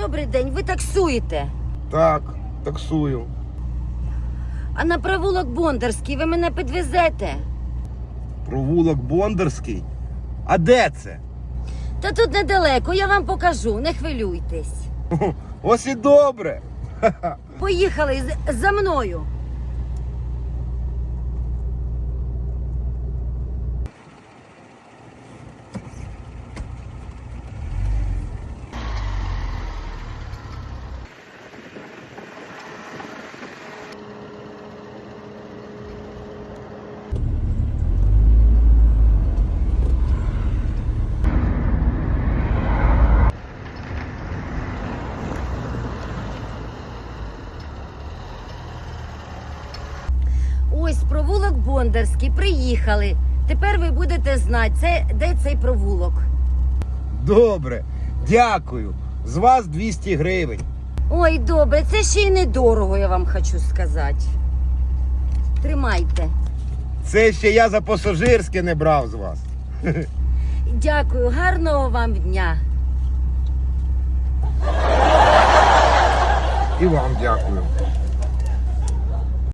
Добрий день, ви таксуєте. Так, таксую. А на провулок Бондарський ви мене підвезете. Провулок Бондарський. А де це? Та тут недалеко, я вам покажу, не хвилюйтесь. Ось і добре. Поїхали за мною. Ось провулок Бондарський, приїхали. Тепер ви будете знати, це де цей провулок. Добре. Дякую. З вас 200 гривень. Ой, добре, це ще й недорого, я вам хочу сказати. Тримайте. Це ще я за пасажирське не брав з вас. Дякую, гарного вам дня. І вам дякую.